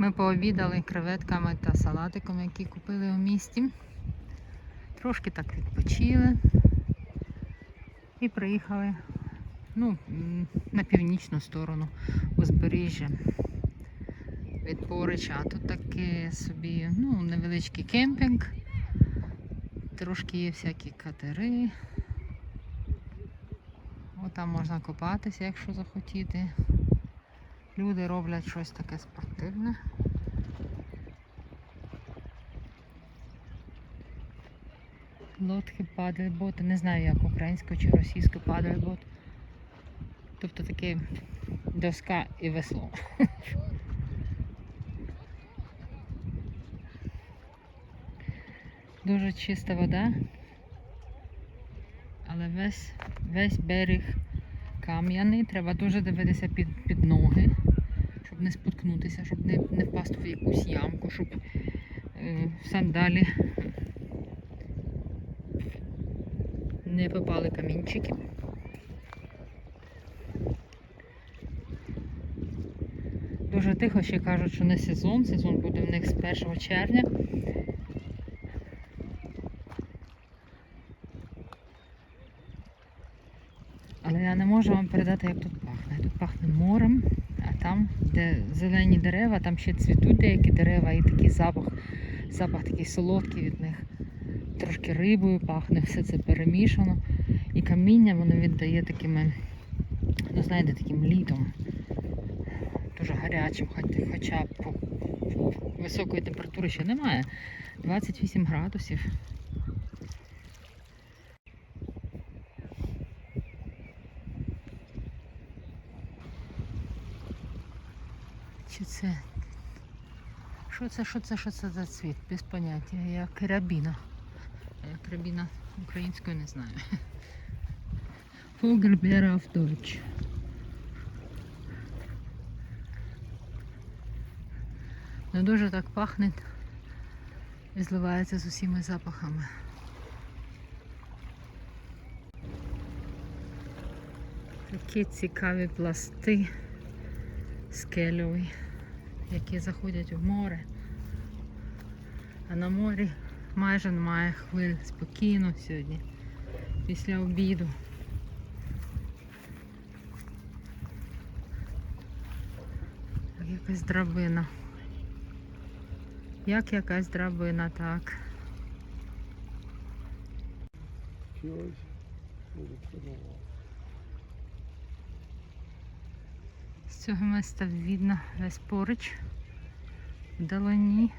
Ми пообідали креветками та салатиком, які купили у місті. Трошки так відпочили і приїхали ну, на північну сторону узбережжя від Порича. А тут таке собі ну, невеличкий кемпінг. Трошки є всякі катери. Отам можна купатися, якщо захотіти. Люди роблять щось таке спортивне. Лодки падельбот. Не знаю, як українською чи російською падельбот. Тобто таке доска і весло. Дуже чиста вода, але весь, весь берег кам'яний. Треба дуже дивитися під, під ноги, щоб не споткнутися, щоб не, не впасти в якусь ямку, щоб е, сандалі не попали камінчики. Дуже тихо ще кажуть, що не сезон. Сезон буде в них з 1 червня. Але я не можу вам передати, як тут пахне. Тут пахне морем, там, де зелені дерева, там ще цвітуть деякі дерева і такий запах, запах такий солодкий від них. Трошки рибою пахне, все це перемішано. І каміння воно віддає такими, ну знаєте, таким літом. Дуже гарячим, хоча по високої температури ще немає. 28 градусів. Чи це? Що це, що це, що це за цвіт? Без поняття. Як рябіна. Як рябіна українською не знаю. Фогельбера auf Deutsch. Ну дуже так пахне і зливається з усіма запахами. Такі цікаві пласти скельові, які заходять в море. А на морі майже немає хвиль спокійно сьогодні, після обіду. Як Якась драбина. Як якась драбина, так. Чогось буде подавати. З цього міста видно весь поруч вдалині.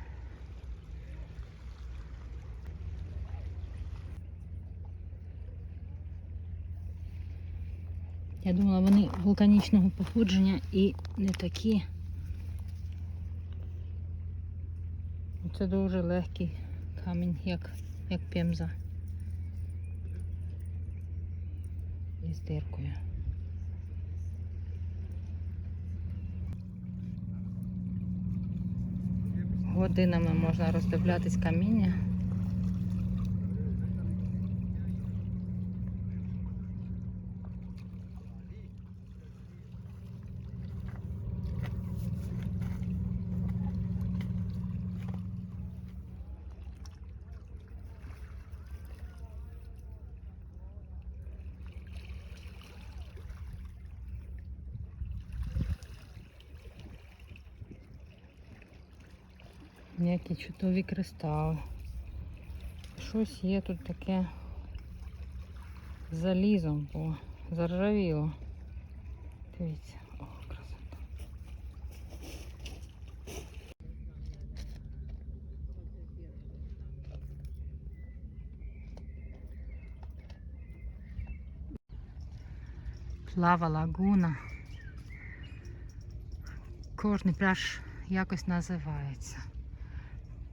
Я думала, вони вулканічного походження і не такі. Це дуже легкий камінь, як, як пемза. Із диркою. Годинами можна роздивлятись каміння. Які чудові кристали. Щось є тут таке залізом, бо заржавіло. Дивіться, о, красота. Плава лагуна. Кожний пляж якось називається.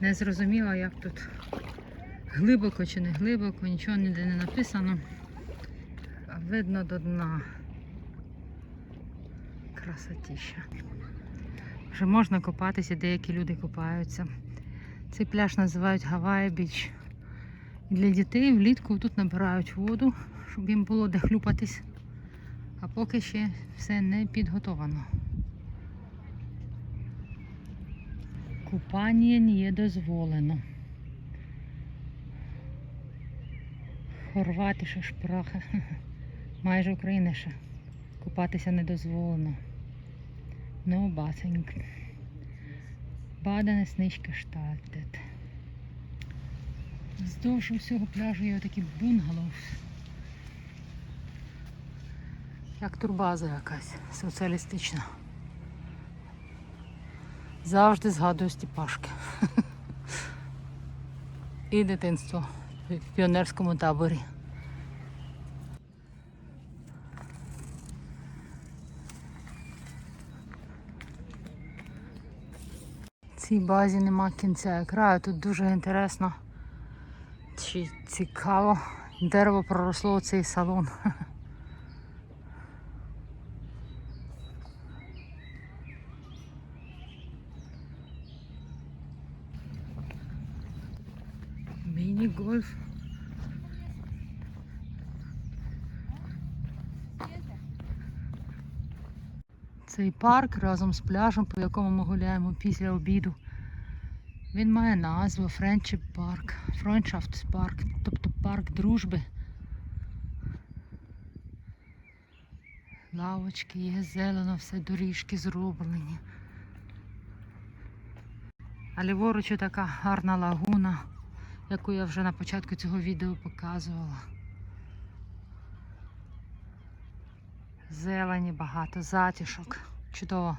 Не зрозуміла, як тут глибоко чи не глибоко, нічого ніде не написано. Видно до дна. Красотіща. Вже можна купатися, деякі люди купаються. Цей пляж називають Гавайя Біч. Для дітей влітку тут набирають воду, щоб їм було де хлюпатись. А поки ще все не підготовано. Купання не дозволено. Хорватиша шпраха. Майже Україна ще. Купатися не дозволено. Bathing. Baden ist nicht gestaltet. Вздовж усього пляжу є такі бунгало. Як турбаза якась соціалістична. Завжди згадую Степашки. І дитинство в піонерському таборі. Цій базі нема кінця краю. Тут дуже інтересно чи цікаво. Дерево проросло у цей салон. Міні-гольф. Цей парк разом з пляжем, по якому ми гуляємо після обіду. Він має назву Friendship Park, Freundschafts Park, тобто парк дружби. Лавочки є, зелено, все доріжки зроблені. А ліворуч така гарна лагуна, яку я вже на початку цього відео показувала. Зелені багато, затішок. Чудово.